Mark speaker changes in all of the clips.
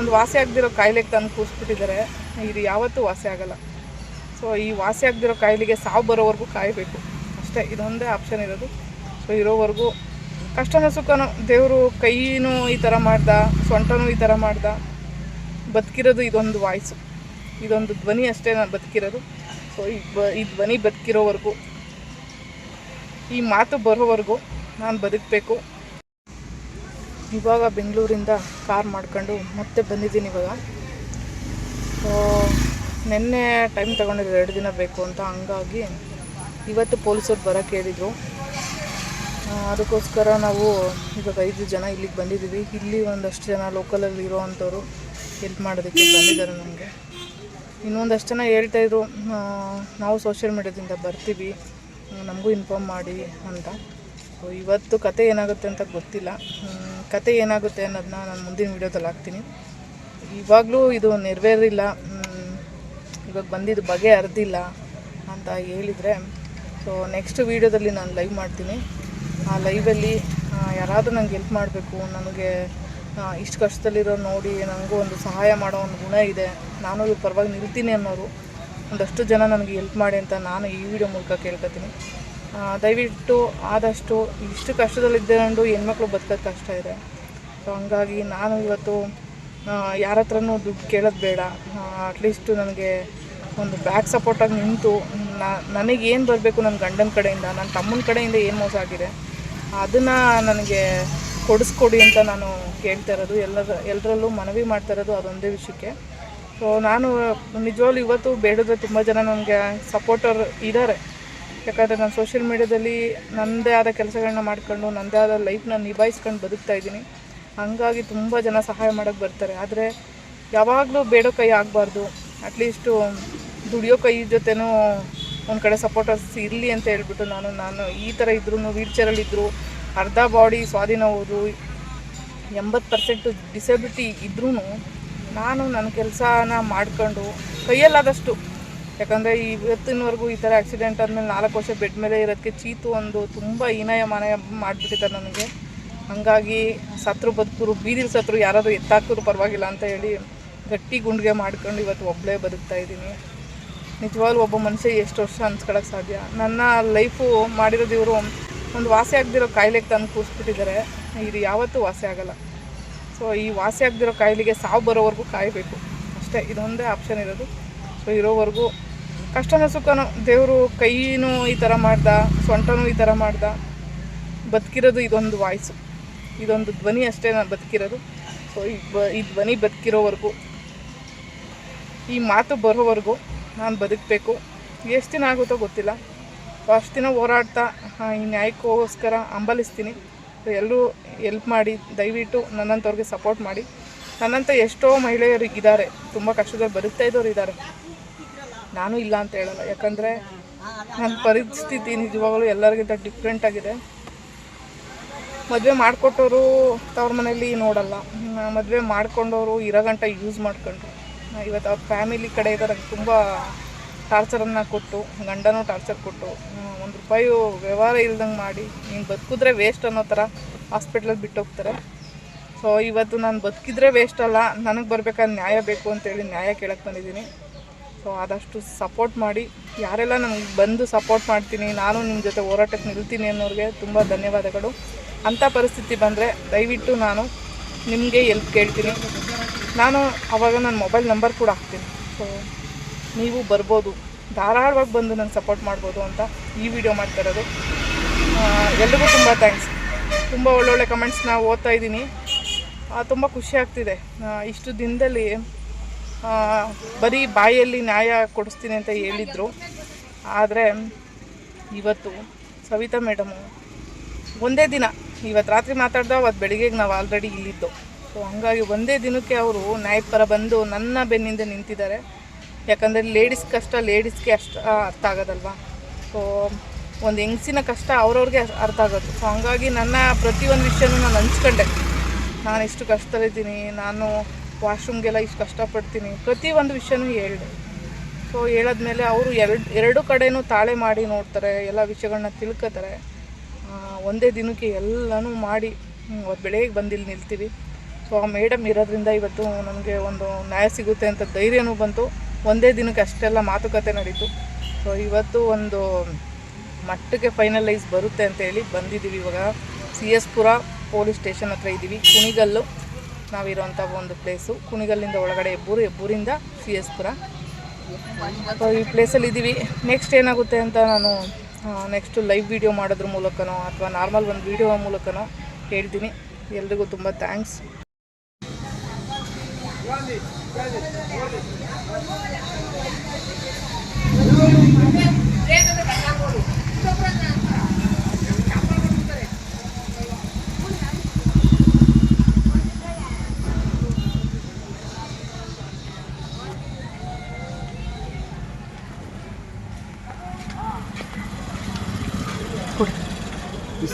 Speaker 1: ಒಂದು ವಾಸಿ ಆಗದಿರೋ ಕಾಯಿಲೆಗೆ ತಂದು ಕೂರಿಸ್ಬಿಟ್ಟಿದ್ದಾರೆ. ಇದು ಯಾವತ್ತೂ ವಾಸಿ ಆಗಲ್ಲ. ಸೊ ಈ ವಾಸಿ ಆಗದಿರೋ ಕಾಯಿಲೆಗೆ ಸಾವು ಬರೋವರೆಗೂ ಕಾಯಬೇಕು. ಅಷ್ಟೇ, ಇದೊಂದೇ ಆಪ್ಷನ್ ಇರೋದು. ಸೊ ಇರೋವರೆಗೂ ಕಷ್ಟನೋ ಸುಖನೋ ದೇವರು ಕೈಯೂ ಈ ಥರ ಮಾಡ್ದ, ಸೊಂಟನೂ ಈ ಥರ ಮಾಡ್ದ, ಬದುಕಿರೋದು ಇದೊಂದು ವಾಯ್ಸು. ಇದೊಂದು ಧ್ವನಿ ಅಷ್ಟೇ ನಾನು ಬದುಕಿರೋದು. ಸೊ ಈ ಬ ಈ ಧ್ವನಿ ಬದುಕಿರೋವರೆಗೂ, ಈ ಮಾತು ಬರೋವರೆಗೂ ನಾನು ಬದುಕಬೇಕು. ಇವಾಗ ಬೆಂಗಳೂರಿಂದ ಕಾರ್ ಮಾಡ್ಕೊಂಡು ಮತ್ತೆ ಬಂದಿದ್ದೀನಿ ಇವಾಗ. ನಿನ್ನೆ ಟೈಮ್ ತೊಗೊಂಡಿದ್ರು ಎರಡು ದಿನ ಬೇಕು ಅಂತ. ಹಂಗಾಗಿ ಇವತ್ತು ಪೊಲೀಸರು ಬರೋಕ್ಕೆ ಹೇಳಿದರು. ಅದಕ್ಕೋಸ್ಕರ ನಾವು ಇವಾಗ ಐದು ಜನ ಇಲ್ಲಿಗೆ ಬಂದಿದ್ದೀವಿ. ಇಲ್ಲಿ ಒಂದಷ್ಟು ಜನ ಲೋಕಲಲ್ಲಿ ಇರೋ ಅಂಥವ್ರು ಹೆಲ್ಪ್ ಮಾಡೋದಕ್ಕೆ ಬಂದಿದ್ದಾರೆ ನಮಗೆ. ಇನ್ನೊಂದಷ್ಟು ಜನ ಹೇಳ್ತಾಯಿದ್ರು ನಾವು ಸೋಷಿಯಲ್ ಮೀಡ್ಯಾದಿಂದ ಬರ್ತೀವಿ, ನಮಗೂ ಇನ್ಫಾರ್ಮ್ ಮಾಡಿ ಅಂತ. ಇವತ್ತು ಕತೆ ಏನಾಗುತ್ತೆ ಅಂತ ಗೊತ್ತಿಲ್ಲ. ಕತೆ ಏನಾಗುತ್ತೆ ಅನ್ನೋದನ್ನ ನಾನು ಮುಂದಿನ ವೀಡಿಯೋದಲ್ಲಿ ಹಾಕ್ತೀನಿ. ಇವಾಗಲೂ ಇದು ನೆರವೇರಿಲ್ಲ. ಇವಾಗ ಬಂದಿದ್ದು ಬಗೆ ಅರ್ದಿಲ್ಲ ಅಂತ ಹೇಳಿದರೆ ಸೊ ನೆಕ್ಸ್ಟ್ ವೀಡಿಯೋದಲ್ಲಿ ನಾನು ಲೈವ್ ಮಾಡ್ತೀನಿ. ಆ ಲೈವಲ್ಲಿ ಯಾರಾದರೂ ನಂಗೆ ಹೆಲ್ಪ್ ಮಾಡಬೇಕು, ನನಗೆ ಇಷ್ಟು ಕಷ್ಟದಲ್ಲಿರೋ ನೋಡಿ ನನಗೂ ಒಂದು ಸಹಾಯ ಮಾಡೋ ಒಂದು ಗುಣ ಇದೆ, ನಾನು ಪರವಾಗಿ ನಿಲ್ತೀನಿ ಅನ್ನೋರು ಒಂದಷ್ಟು ಜನ ನನಗೆ ಹೆಲ್ಪ್ ಮಾಡಿ ಅಂತ ನಾನು ಈ ವಿಡಿಯೋ ಮೂಲಕ ಕೇಳ್ಕೊತೀನಿ. ದಯವಿಟ್ಟು ಆದಷ್ಟು ಇಷ್ಟು ಕಷ್ಟದಲ್ಲಿದ್ಕೊಂಡು ಹೆಣ್ಮಕ್ಳು ಬದುಕೋದು ಕಷ್ಟ ಇದೆ. ಸೊ ಹಂಗಾಗಿ ನಾನು ಇವತ್ತು ಯಾರ ಹತ್ರನೂ ದುಡ್ಡು ಕೇಳೋದು ಬೇಡ. ಅಟ್ಲೀಸ್ಟು ನನಗೆ ಒಂದು ಬ್ಯಾಕ್ ಸಪೋರ್ಟಾಗಿ ನಿಂತು ನನಗೆ ಏನು ಬರಬೇಕು ನನ್ನ ಗಂಡನ ಕಡೆಯಿಂದ ನನ್ನ ತಮ್ಮನ ಕಡೆಯಿಂದ ಏನು ಮೋಸ ಆಗಿದೆ, ಅದನ್ನು ನನಗೆ ಕೊಡಿಸ್ಕೊಡಿ ಅಂತ ನಾನು ಕೇಳ್ತಾ ಇರೋದು. ಎಲ್ಲರ ಎಲ್ಲರಲ್ಲೂ ಮನವಿ ಮಾಡ್ತಾ ಇರೋದು ಅದೊಂದೇ ವಿಷಯಕ್ಕೆ. ಸೊ ನಾನು ನಿಜವಾಗ್ಲೂ ಇವತ್ತು ಬೇಡದ್ರೆ ತುಂಬ ಜನ ನನಗೆ ಸಪೋರ್ಟರ್ ಇದ್ದಾರೆ ಯಾಕಂದರೆ ನಾನು ಸೋಷಿಯಲ್ ಮೀಡ್ಯಾದಲ್ಲಿ ನನ್ನದೇ ಆದ ಕೆಲಸಗಳನ್ನ ಮಾಡ್ಕೊಂಡು ನನ್ನದೇ ಆದ ಲೈಫ್ನ ನಿಭಾಯಿಸ್ಕೊಂಡು ಬದುಕ್ತಾ ಇದ್ದೀನಿ. ಹಂಗಾಗಿ ತುಂಬ ಜನ ಸಹಾಯ ಮಾಡೋಕ್ಕೆ ಬರ್ತಾರೆ. ಆದರೆ ಯಾವಾಗಲೂ ಬೇಡೋ ಕೈ ಆಗಬಾರ್ದು. ಅಟ್ಲೀಸ್ಟು ದುಡಿಯೋ ಕೈ ಜೊತೆನೂ ಒಂದು ಕಡೆ ಸಪೋರ್ಟರ್ಸ್ ಇರಲಿ ಅಂತ ಹೇಳ್ಬಿಟ್ಟು ನಾನು ನಾನು ಈ ಥರ ಇದ್ರೂ ವೀಲ್ ಚೇರಲ್ಲಿದ್ದರು ಅರ್ಧ ಬಾಡಿ ಸ್ವಾಧೀನ ಹೋದು ಎಂಬತ್ತು ಪರ್ಸೆಂಟು ಡಿಸೆಬಿಲಿಟಿ ಇದ್ರೂ ನಾನು ನನ್ನ ಕೆಲಸನ ಮಾಡಿಕೊಂಡು ಕೈಯಲ್ಲಾದಷ್ಟು ಯಾಕಂದರೆ ಇವತ್ತಿನವರೆಗೂ ಈ ಥರ ಆಕ್ಸಿಡೆಂಟ್ ಆದಮೇಲೆ ನಾಲ್ಕು ವರ್ಷ ಬೆಡ್ ಮೇಲೆ ಇರೋದಕ್ಕೆ ಚೀತು ಒಂದು ತುಂಬ ಹೀನಾಯ ಮಾನಯ ಮಾಡಿಬಿಟ್ಟಿದ್ದಾರೆ ನನಗೆ ಹಾಗಾಗಿ ಸತ್ರು ಬದುಕರು ಬೀದಿಲಿ ಸತ್ರು ಯಾರಾದರೂ ಎತ್ತಾಕಿದ್ರು ಪರವಾಗಿಲ್ಲ ಅಂತ ಹೇಳಿ ಗಟ್ಟಿ ಗುಂಡಿಗೆ ಮಾಡ್ಕೊಂಡು ಇವತ್ತು ಒಬ್ಬಳೇ ಬದುಕ್ತಾ ಇದ್ದೀನಿ. ನಿಜವಾಗ್ಲೂ ಒಬ್ಬ ಮನುಷ್ಯ ಎಷ್ಟು ವರ್ಷ ಅನ್ಸ್ಕೊಳಕ್ಕೆ ಸಾಧ್ಯ? ನನ್ನ ಲೈಫು ಮಾಡಿರೋದು ಇವರು ಒಂದು ವಾಸಿ ಆಗದಿರೋ ಕಾಯಿಲೆಗೆ ತಂದು ಕೂರಿಸ್ಬಿಟ್ಟಿದ್ದಾರೆ ಇದು ಯಾವತ್ತೂ ವಾಸಿ ಆಗಲ್ಲ. ಸೊ ಈ ವಾಸಿ ಆಗದಿರೋ ಕಾಯಿಲೆಗೆ ಸಾವು ಬರೋವರೆಗೂ ಕಾಯಬೇಕು. ಅಷ್ಟೇ, ಇದೊಂದೇ ಆಪ್ಷನ್ ಇರೋದು. ಸೊ ಇರೋವರೆಗೂ ಕಷ್ಟನೋ ಸುಖನೋ ದೇವರು ಕೈನೂ ಈ ಥರ ಮಾಡ್ದ, ಸೊಂಟನೂ ಈ ಥರ ಮಾಡ್ದ. ಬದುಕಿರೋದು ಇದೊಂದು ವಾಯ್ಸು. ಇದೊಂದು ಧ್ವನಿ ಅಷ್ಟೇ ನಾನು ಬದುಕಿರೋದು. ಸೊ ಈ ಬ ಈ ಧ್ವನಿ ಬದುಕಿರೋವರೆಗೂ, ಈ ಮಾತು ಬರೋವರೆಗೂ ನಾನು ಬದುಕಬೇಕು. ಎಷ್ಟು ದಿನ ಆಗುತ್ತೋ ಗೊತ್ತಿಲ್ಲ. ಅಷ್ಟು ದಿನ ಹೋರಾಡ್ತಾ ಈ ನ್ಯಾಯಕ್ಕೋಸ್ಕರ ಹಂಬಲಿಸ್ತೀನಿ ಎಲ್ಲರೂ ಎಲ್ಪ್ ಮಾಡಿ, ದಯವಿಟ್ಟು ನನ್ನಂಥವ್ರಿಗೆ ಸಪೋರ್ಟ್ ಮಾಡಿ. ನನ್ನಂಥ ಎಷ್ಟೋ ಮಹಿಳೆಯರು ಇದ್ದಾರೆ. ತುಂಬ ಕಷ್ಟದಲ್ಲಿ ಬದುಕ್ತಾ ಇದ್ದವ್ರು ಇದ್ದಾರೆ ನಾನು ಇಲ್ಲ ಅಂತ ಹೇಳಲ್ಲ. ಯಾಕಂದರೆ ನನ್ನ ಪರಿಸ್ಥಿತಿ ನಿಜವಾಗಲೂ ಎಲ್ಲರಿಗಿಂತ ಡಿಫ್ರೆಂಟ್ ಆಗಿದೆ. ಮದುವೆ ಮಾಡಿಕೊಟ್ಟವರು ತವ್ರ ಮನೇಲಿ ನೋಡಲ್ಲ. ಮದುವೆ ಮಾಡ್ಕೊಂಡವರು ಇರೋ ಗಂಟ ಯೂಸ್ ಮಾಡ್ಕೊಂಡ್ರು. ಇವತ್ತು ಅವ್ರ ಫ್ಯಾಮಿಲಿ ಕಡೆ ಇದ್ದಾರೆ ತುಂಬ ಟಾರ್ಚರನ್ನು ಕೊಟ್ಟು, ಗಂಡನೂ ಟಾರ್ಚರ್ ಕೊಟ್ಟು ಒಂದು ರೂಪಾಯಿ ವ್ಯವಹಾರ ಇಲ್ದಂಗೆ ಮಾಡಿ, ನೀನು ಬದುಕಿದ್ರೆ ವೇಸ್ಟ್ ಅನ್ನೋ ಥರ ಹಾಸ್ಪಿಟ್ಲಲ್ಲಿ ಬಿಟ್ಟು ಹೋಗ್ತಾರೆ ಸೊ ಇವತ್ತು ನಾನು ಬದುಕಿದ್ರೆ ವೇಸ್ಟ್ ಅಲ್ಲ, ನನಗೆ ಬರಬೇಕಾದ ನ್ಯಾಯ ಬೇಕು ಅಂತೇಳಿ ನ್ಯಾಯ ಕೇಳಕ್ಕೆ ಬಂದಿದ್ದೀನಿ. ಸೊ ಆದಷ್ಟು ಸಪೋರ್ಟ್ ಮಾಡಿ. ಯಾರೆಲ್ಲ ನನಗೆ ಬಂದು ಸಪೋರ್ಟ್ ಮಾಡ್ತೀನಿ, ನಾನು ನಿಮ್ಮ ಜೊತೆ ಹೋರಾಟಕ್ಕೆ ನಿಲ್ತೀನಿ ಅನ್ನೋರಿಗೆ ತುಂಬ ಧನ್ಯವಾದಗಳು. ಅಂಥ ಪರಿಸ್ಥಿತಿ ಬಂದರೆ ದಯವಿಟ್ಟು ನಾನು ನಿಮಗೆ ಎಲ್ಪ್ ಕೇಳ್ತೀನಿ. ನಾನು ಆವಾಗ ನನ್ನ ಮೊಬೈಲ್ ನಂಬರ್ ಕೂಡ ಹಾಕ್ತೀನಿ. ಸೊ ನೀವು ಬರ್ಬೋದು. ಧಾರಾಳವಾಗಿ ಬಂದು ನಾನು ಸಪೋರ್ಟ್ ಮಾಡ್ಬೋದು ಅಂತ ಈ ವಿಡಿಯೋ ಮಾಡ್ತಾ ಇರೋದು. ಎಲ್ರಿಗೂ ತುಂಬ ಥ್ಯಾಂಕ್ಸ್ ತುಂಬ ಒಳ್ಳೊಳ್ಳೆ ಕಮೆಂಟ್ಸ್ನ ಓದ್ತಾ ಇದ್ದೀನಿ. ತುಂಬ ಖುಷಿ ಆಗ್ತಿದೆ. ಇಷ್ಟು ದಿನದಲ್ಲಿ ಬರೀ ಬಾಯಲ್ಲಿ ನ್ಯಾಯ ಕೊಡಿಸ್ತೀನಿ ಅಂತ ಹೇಳಿದರು. ಆದರೆ ಇವತ್ತು ಸವಿತಾ ಮೇಡಮು ಒಂದೇ ದಿನ, ಇವತ್ತು ರಾತ್ರಿ ಮಾತಾಡ್ದ ಅವತ್ತು ಬೆಳಿಗ್ಗೆಗೆ ನಾವು ಆಲ್ರೆಡಿ ಇಲ್ಲಿದ್ದು. ಸೊ ಹಂಗಾಗಿ ಒಂದೇ ದಿನಕ್ಕೆ ಅವರು ನ್ಯಾಯ ಪರ ಬಂದು ನನ್ನ ಬೆನ್ನಿಂದ ನಿಂತಿದ್ದಾರೆ. ಯಾಕಂದರೆ ಲೇಡೀಸ್ ಕಷ್ಟ ಲೇಡೀಸ್ಗೆ ಅಷ್ಟು ಅರ್ಥ ಆಗೋದಲ್ವಾ? ಸೊ ಒಂದು ಹೆಂಗಸಿನ ಕಷ್ಟ ಅವ್ರವ್ರಿಗೆ ಅರ್ಥ ಆಗೋದು. ಸೊ ಹಂಗಾಗಿ ನನ್ನ ಪ್ರತಿಯೊಂದು ವಿಷಯನೂ ನಾನು ಹಂಚ್ಕೊಂಡೆ. ನಾನು ಇಷ್ಟು ಕಷ್ಟದಲ್ಲಿದ್ದೀನಿ, ನಾನು ವಾಶ್ರೂಮ್ಗೆಲ್ಲ ಇಷ್ಟು ಕಷ್ಟಪಡ್ತೀನಿ. ಪ್ರತಿಯೊಂದು ವಿಷಯನೂ ಹೇಳಿದೆ. ಸೊ ಹೇಳಾದ್ಮೇಲೆ ಅವರು ಎರಡು ಎರಡು ಕಡೆಯೂ ತಾಳೆ ಮಾಡಿ ನೋಡ್ತಾರೆ, ಎಲ್ಲ ವಿಷಯಗಳನ್ನ ತಿಳ್ಕೊತಾರೆ. ಒಂದೇ ದಿನಕ್ಕೆ ಎಲ್ಲನೂ ಮಾಡಿ ಅವತ್ತು ಬೆಳಗ್ಗೆ ಬಂದು ಇಲ್ಲಿ ನಿಲ್ತೀವಿ. ಸೊ ಆ ಮೇಡಮ್ ಇರೋದ್ರಿಂದ ಇವತ್ತು ನನಗೆ ಒಂದು ನ್ಯಾಯ ಸಿಗುತ್ತೆ ಅಂತ ಧೈರ್ಯನೂ ಬಂತು. ಒಂದೇ ದಿನಕ್ಕೆ ಅಷ್ಟೆಲ್ಲ ಮಾತುಕತೆ ನಡೀತು. ಸೊ ಇವತ್ತು ಒಂದು ಮಟ್ಟಕ್ಕೆ ಫೈನಲೈಸ್ ಬರುತ್ತೆ ಅಂತೇಳಿ ಬಂದಿದ್ದೀವಿ ಇವಾಗ. C S Pura police station ಹತ್ರ ಇದ್ದೀವಿ ಕುಣಿಗಲ್ಲು. ನಾವಿರೋಂಥ ಒಂದು ಪ್ಲೇಸು. ಕುಣಿಗಲ್ಲಿಂದ ಒಳಗಡೆ ಹೆಬ್ಬೂರು ಹೆಬ್ಬೂರಿಂದ ಸಿ ಎಸ್ ಪುರ ಈ ಪ್ಲೇಸಲ್ಲಿ ಇದ್ದೀವಿ. ನೆಕ್ಸ್ಟ್ ಏನಾಗುತ್ತೆ ಅಂತ ನಾನು ನೆಕ್ಸ್ಟು ಲೈವ್ ವಿಡಿಯೋ ಮಾಡೋದ್ರ ಮೂಲಕನೋ ಅಥವಾ ನಾರ್ಮಲ್ ಒಂದು ವಿಡಿಯೋ ಮೂಲಕನೋ ಹೇಳ್ತೀನಿ. ಎಲ್ರಿಗೂ ತುಂಬ ಥ್ಯಾಂಕ್ಸ್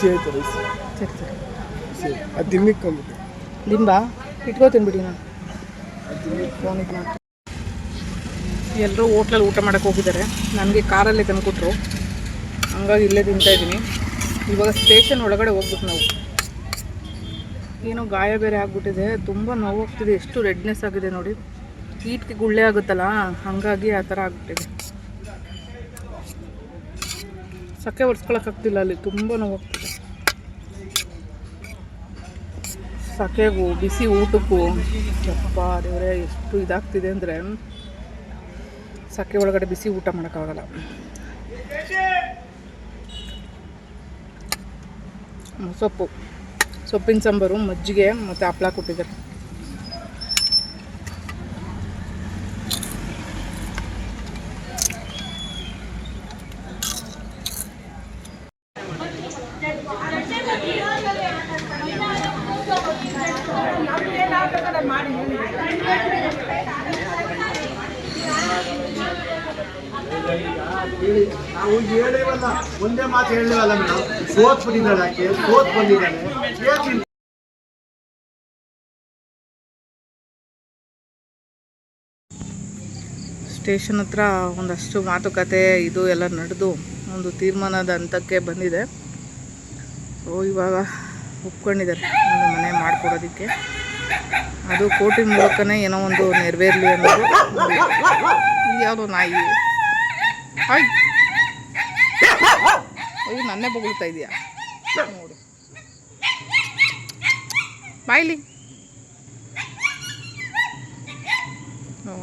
Speaker 2: ಬಿಸಿ ಆಯ್ತು ರೈಸ್
Speaker 1: ಸರಿ. ಸರಿ.
Speaker 2: ಬಿಸಿ ಅದು ದಿಮ್ಮಿಗೆ ಕಂಬಿಟ್ಟು
Speaker 1: ಲಿಂಬ ಇಟ್ಕೋತೀನಿ ಬಿಡಿ ನಾನು. ಫೋನ್ ಇದು ಮಾಡ್ತೀನಿ ಎಲ್ಲರೂ ಹೋಟ್ಲಲ್ಲಿ ಊಟ ಮಾಡೋಕ್ಕೆ ಹೋಗಿದ್ದಾರೆ. ನನಗೆ ಕಾರಲ್ಲೇ ತಂದುಕೊಟ್ರು. ಹಂಗಾಗಿ ಇಲ್ಲೇ ತಿಂತಾ ಇದ್ದೀನಿ. ಇವಾಗ ಸ್ಟೇಷನ್ ಒಳಗಡೆ ಹೋಗ್ಬಿಟ್ಟು ನಾವು. ಏನೋ ಗಾಯ ಬೇರೆ ಆಗಿಬಿಟ್ಟಿದೆ. ತುಂಬ ಹೋಗ್ತಿದೆ ಎಷ್ಟು ರೆಡ್ನೆಸ್ ಆಗಿದೆ ನೋಡಿ. ಕೀಟ್ಗೆ ಗುಳ್ಳೆ ಆಗುತ್ತಲ್ಲ? ಹಾಗಾಗಿ ಆ ಥರ ಆಗ್ಬಿಟ್ಟಿದೆ. ಸಕ್ಕೆ ಒರೆಸ್ಕೊಳಕ್ಕಾಗ್ತಿಲ್ಲ ಅಲ್ಲಿ. ತುಂಬ ನೋವಾಗ್ತಿದೆ ಸಕೆಗೂ, ಬಿಸಿ ಊಟಕ್ಕೂ. ಯಪ್ಪ ದೇವರೇ, ಎಷ್ಟು ಇದಾಗ್ತಿದೆ ಅಂದರೆ ಸಕ್ಕೆ ಒಳಗಡೆ ಬಿಸಿ ಊಟ ಮಾಡೋಕ್ಕಾಗಲ್ಲ. ಸೊಪ್ಪು. ಸೊಪ್ಪಿನ ಸಾಂಬಾರು, ಮಜ್ಜಿಗೆ ಮತ್ತು ಹಪ್ಳ ಕೊಟ್ಟಿದ್ದಾರೆ
Speaker 2: ನಾವು ಹೇಳಿವಲ್ಲ ಒಂದೇ ಮಾತು ಹೇಳಲಿಲ್ಲ ಮೇಡಮ್. ಸೋತ್ ಬಂದಿದ್ದಾಳೆ ಆಕೆ ಸೋತ್ ಬಂದಿದ್ದಾಳೆ
Speaker 1: ಸ್ಟೇಷನ್ ಹತ್ರ ಒಂದಷ್ಟು ಮಾತುಕತೆ, ಇದು ಎಲ್ಲ ನಡೆದು ಒಂದು ತೀರ್ಮಾನದ ಹಂತಕ್ಕೆ ಬಂದಿದೆ. ಓ, ಇವಾಗ ಒಪ್ಕೊಂಡಿದ್ದಾರೆ ಒಂದು ಮನೆ ಮಾಡಿಕೊಡೋದಕ್ಕೆ. ಅದು ಕೋರ್ಟಿನ ಮೂಲಕನೇ ಏನೋ ಒಂದು ನೆರವೇರಲಿ ಅನ್ನೋದು. ಯಾವುದೋ ನಾಯಿ. ಹಾಯ್ ಅಯ್ಯೋ ನನ್ನೇ ಬೊಗಳ್ತಾ ಇದೆಯಾ? ನೋಡು. ಬಾಯ್ಲಿ.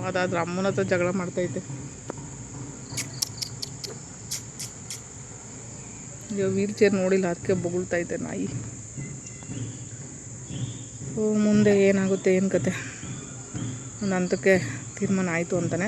Speaker 1: ಅದಾದ್ರೆ ಅಮ್ಮನ ಹತ್ರ ಜಗಳ ಮಾಡ್ತೈತೆ ಈಗ ವೀಲ್ ಚೇರ್ ನೋಡಿಲ್ಲ, ಅದಕ್ಕೆ ಬೊಗಳ್ತೈತೆ ನಾಯಿ. ಮುಂದೆ ಏನಾಗುತ್ತೆ, ಏನು ಕತೆ? ಒಂದು ಹಂತಕ್ಕೆ ತೀರ್ಮಾನ ಆಯಿತು ಅಂತಾನೆ.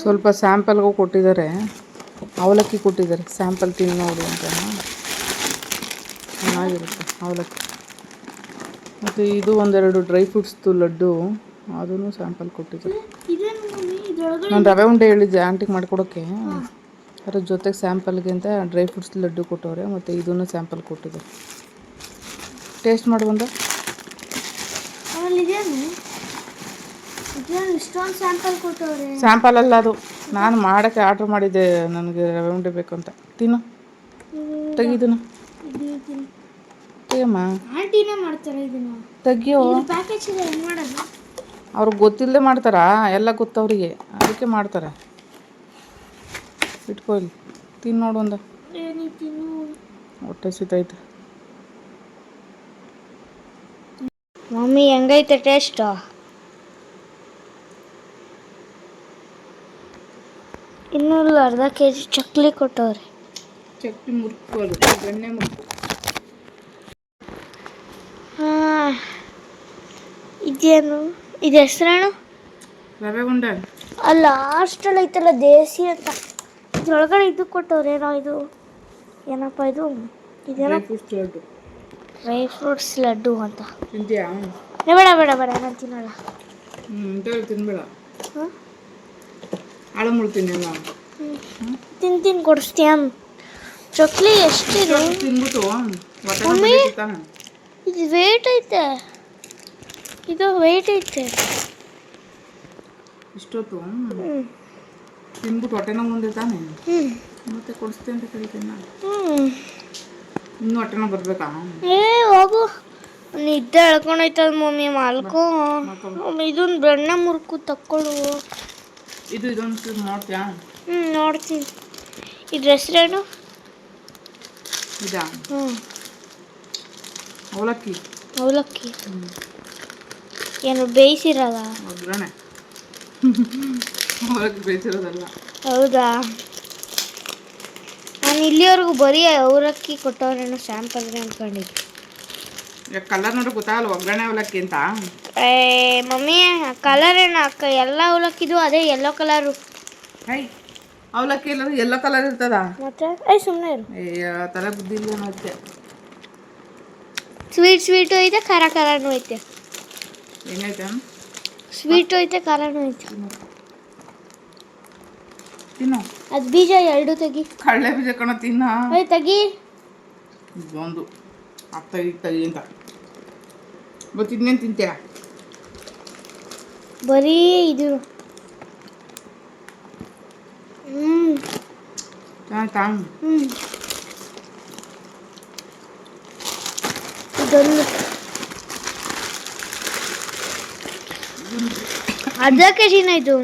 Speaker 1: ಸ್ವಲ್ಪ ಸ್ಯಾಂಪಲ್ಗೂ ಕೊಟ್ಟಿದ್ದಾರೆ. ಅವಲಕ್ಕಿ ಕೊಟ್ಟಿದ್ದಾರೆ. ಸ್ಯಾಂಪಲ್ ತಿಂದು ನೋಡಿ ಅಂತ. ಚೆನ್ನಾಗಿರುತ್ತೆ ಅವಲಕ್ಕಿ. ಮತ್ತು ಇದು ಒಂದೆರಡು ಡ್ರೈ ಫ್ರೂಟ್ಸ್ದು ಲಡ್ಡು. ಅದೂ ಸ್ಯಾಂಪಲ್ ಕೊಟ್ಟಿದ್ದಾರೆ. ನಾನು ರವೆ ಉಂಡೆ ಹೇಳಿದ್ದೆ ಆಂಟಿಗೆ ಮಾಡ್ಕೊಡೋಕ್ಕೆ ಅದ್ರ ಜೊತೆಗೆ ಸ್ಯಾಂಪಲ್ಗೆ ಅಂತ ಡ್ರೈ ಫ್ರೂಟ್ಸ್ ಲಡ್ಡು ಕೊಟ್ಟವ್ರೆ. ಮತ್ತು ಇದನ್ನು ಸ್ಯಾಂಪಲ್ ಕೊಟ್ಟಿದ್ದಾರೆ. ಟೇಸ್ಟ್ ಮಾಡಿ ಬಂದ
Speaker 3: ಆಮೇಲೆ ಇದೇನು ಇದೇನು ಇಷ್ಟೊಂದು ಸ್ಯಾಂಪಲ್ ಕೊಟ್ಟವ್ರೆ?
Speaker 1: ಸ್ಯಾಂಪಲ್ ಅಲ್ಲ ಅದು. ನಾನು ಮಾಡಕ್ಕೆ ಆರ್ಡ್ರ್ ಮಾಡಿದ್ದೆ. ನನಗೆ ರವೆ ಉಂಡೆ ಬೇಕು ಅಂತ. ತಿನ್ನು. ತೆಗಿದನು. ತೆಗಿಯಮ್ಮ
Speaker 3: ಆಂಟಿನೇ ಮಾಡ್ತಾರೆ ಇದನ್ನ?
Speaker 1: ತೆಗಿಯೋ?
Speaker 3: ಇದು ಪ್ಯಾಕೇಜ್ ಇದೆ ಹೆಂಗ್ ಮಾಡೋದು
Speaker 1: ಅವ್ರಿಗೆ ಗೊತ್ತಿಲ್ಲದೆ ಮಾಡ್ತಾರಾ? ಎಲ್ಲ ಗೊತ್ತವರಿಗೆ ಅದಕ್ಕೆ ಮಾಡ್ತಾರೆ. ಇಟ್ಕೋ ಇಲ್ಲಿ. ತಿನ್ನು ನೋಡು ಒಂದು. ಹೊಟ್ಟೆ ಸಿತೈತೆ
Speaker 3: ಮಮ್ಮಿ ಹೆಂಗೈತೆ ಟೇಸ್ಟ್ ಇನ್ನೂರು ಅರ್ಧ ಕೆ ಜಿ ಚಕ್ಲಿ ಕೊಟ್ಟವ್ರಿ.
Speaker 1: ಚಕ್ಲಿ ಮುರುಕು ಅದು ಬೆಣ್ಣೆ ಮುರುಕು
Speaker 3: ಇದೇನು? ಇದು ಹೆಸರೇನು?
Speaker 1: ರವೆ ಉಂಡೆ
Speaker 3: ಅಲ್ಲ ಹಾಸ್ಟೆಲ್ ಐತಲ್ಲ ದೇಸಿ ಅಂತ. ಇದ್ರೊಳಗಡೆ ಇದು ಕೊಟ್ಟವ್ರೇನೋ ಇದು? ಏನಪ್ಪ ಇದು? ಇದೇನೋ?
Speaker 1: ಲಡ್ಡು.
Speaker 3: ಡ್ರೈ ಫ್ರೂಟ್ಸ್ ಲಡ್ಡು ಅಂತ.
Speaker 1: ತಿಂತೀಯಾ?
Speaker 3: ಬೇಡ ಬೇಡ ಬೇಡ ನಾನು ತಿನ್ನಲ್ಲ.
Speaker 1: ಹ್ಞೂ ತಿನ್ಬೇಡ.
Speaker 3: ಹಾಂ?
Speaker 1: ಆಳ ಮುಳು ತಿನ್ನಲ್ಲ
Speaker 3: ತಿನ್ ತಿನ್ ಕೊಡಿಸ್ತೀಯ ಚಕ್ಲಿ ಎಷ್ಟಿದೆ
Speaker 1: ತಿನ್ಬಿಟ್ಟು
Speaker 3: ಮಮ್ಮಿ? ಇದು ವೇಟ್ ಐತೆ. ಇದು ವೇಟ್ ಐತೆ.
Speaker 1: ಇಷ್ಟೊತ್ತು? ತಿನ್ಬಿಟ್ಟು ಹೊಟ್ಟೆ ನೋವು ಮುಂದೆ ತಾನೆ ಮತ್ತೆ ಕೊಡಿಸ್ತೀನಿ ಅಂತ ಕರಿತೀನಿ ನಾನು ಇನ್ನು ಹೊಟ್ಟೆ ನೋವು ಬರ್ಬೇಕಾ?
Speaker 3: ಏ ಹೋಗು. ನಿದ್ದೆ ಎಳ್ಕೊಂಡೈತದ ಮಮ್ಮಿ ಮಾಲ್ಕೋ. ಇದೊಂದು ಬೆಣ್ಣೆ ಮುರುಕು ತಕ್ಕೊಳು
Speaker 1: ಇದು ಇದೊಂದು ನೋಡ್ತೀಯಾ?
Speaker 3: ಹ್ಞೂ ನೋಡ್ತೀನಿ. ಇದ್ರ ಹೆಸ್ರೇನು
Speaker 1: ಇದಾ?
Speaker 3: ಹ್ಞೂ
Speaker 1: ಅವಲಕ್ಕಿ?
Speaker 3: ಅವಲಕ್ಕಿ. ಏನು ಬೇಯಿಸಿರಲ್ಲ
Speaker 1: ಒಗ್ಗರಣೆ. ಅವಲಕ್ಕಿ ಬೇಯಿಸಿರೋದಲ್ಲ.
Speaker 3: ಹೌದಾ? ನಾನು ಇಲ್ಲಿವರೆಗೂ ಬರೀ ಅವಲಕ್ಕಿ ಕೊಟ್ಟವ್ರೇನೋ ಸ್ಯಾಂಪಲ್ಗೆ ಅನ್ಕೊಂಡಿದ್ದೆ
Speaker 1: ಕಲರ್ ನೋಡ್ರೆ ಗೊತ್ತಾಗಲ್ಲ ಒಗ್ಗರಣೆ ಅವಲಕ್ಕಿ ಅಂತ.
Speaker 3: ಏ ಮಮ್ಮಿ ಕಲರ್ ಏನು? ಅಕ್ಕ ಎಲ್ಲ ಅವಲಕ್ಕಿದು ಅದೇ ಎಲ್ಲೋ ಕಲರು
Speaker 1: ಹೈ ಅವಲಕ್ಕಿ ಎಲ್ಲ ಎಲ್ಲೋ ಕಲರ್ ಇರ್ತದ?
Speaker 3: ಮತ್ತೆ? ಏ ಸುಮ್ಮನೆ ಇರು.
Speaker 1: ಅಯ್ಯ ತಲೆ ಬುದ್ಧಿ ಇಲ್ಲ ಮತ್ತೆ
Speaker 3: ಸ್ವೀಟ್ ಸ್ವೀಟು ಐತೆ ಖಾರ ಖಾರನೂ ಐತೆ.
Speaker 1: ಏನೈತೆ
Speaker 3: ಸ್ವೀಟು ಐತೆ ಖಾರನೂ ಐತೆ.
Speaker 1: ತಿನ್ನು.
Speaker 3: ಅದು ಬೀಜ ಎರಡು ತೆಗಿ.
Speaker 1: ಕಡಲೆ ಬೀಜ ಕಣ ತಿನ್ನ.
Speaker 3: ಐ ತೆಗಿ.
Speaker 1: ಇದೊಂದು. ಅತ್ತ ಈಗ ತಗಿ ಅಂತ. ಮತ್ತೆ ಇನ್ನೇನು ತಿಂತೀಯ
Speaker 3: ಬರೀ ಇದು ಹ್ಞೂ
Speaker 1: ಚೆನ್ನಾಯ್ತಾ
Speaker 3: ಹ್ಞೂ ಇದೊಂದು ಅರ್ಧ ಕೆ ಜಿನ ಇದು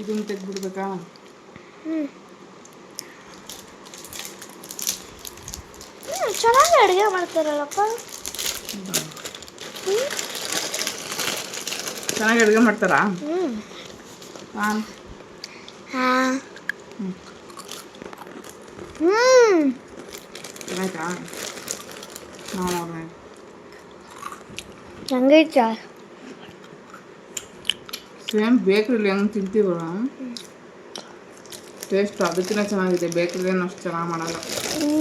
Speaker 1: ಇದನ್ನು ತೆಗ್ದ್ಬಿಡ್ಬೇಕಾ
Speaker 3: ಹ್ಞೂ ಹ್ಞೂ ಚೆನ್ನಾಗಿ ಅಡುಗೆ ಮಾಡ್ತಾರಲ್ಲಪ್ಪ ಹ್ಞೂ
Speaker 1: ಚೆನ್ನಾಗಿ ಅಡುಗೆ ಮಾಡ್ತಾರಾ?
Speaker 3: ಹ್ಞೂ
Speaker 1: ಹಾಂ.
Speaker 3: ಹಾಂ.
Speaker 1: ಹ್ಞೂ
Speaker 3: ಹ್ಞೂ
Speaker 1: ಚೆನ್ನಾಯ್ತಾ ನಾವು ನೋಡೋಣ
Speaker 3: ಹೆಂಗೈತಾ?
Speaker 1: ಸೇಮ್ ಬೇಕ್ರಿಲಿ ಹೆಂಗೆ ತಿಂತೀವಲ್ಲ ಟೇಸ್ಟ್ ಅದಕ್ಕಿಂತ ಚೆನ್ನಾಗಿದೆ. ಬೇಕ್ರಿಲಿ ಏನು ಅಷ್ಟು ಚೆನ್ನಾಗಿ ಮಾಡಲ್ಲ.
Speaker 3: ಹ್ಞೂ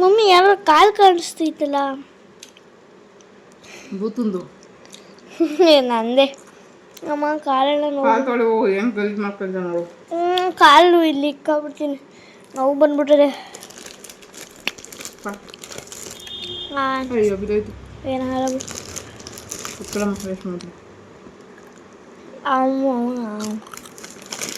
Speaker 3: ಮಮ್ಮಿ ಯಾರೋ ಕಾಲು ಕಾಣಿಸ್ತೈತಲ್ಲ
Speaker 1: ಬೂತುಂದು
Speaker 3: ನಂದೆ ಅಮ್ಮ ಕಾಲೆಲ್ಲ ನೋವು
Speaker 1: ಕಾಲು ಹೋಗು ಗಲೀಜು ಮಾಡ್ಕೊಂಡ ನೋಡು.
Speaker 3: ಹ್ಞೂ ಕಾಲು ಇಲ್ಲಿ ಇಕ್ಕಾಬಿಡ್ತೀನಿ ನೋವು ಬಂದ್ಬಿಟ್ಟಿದೆ. ಹಾಂ
Speaker 1: ಅಯ್ಯೋ ಬಿದ್ದೋಯ್ತು.
Speaker 3: ಏನಾಗಲ್ಲ ಬಿಡು
Speaker 1: ಮಕ್ಕಳು ಎಷ್ಟು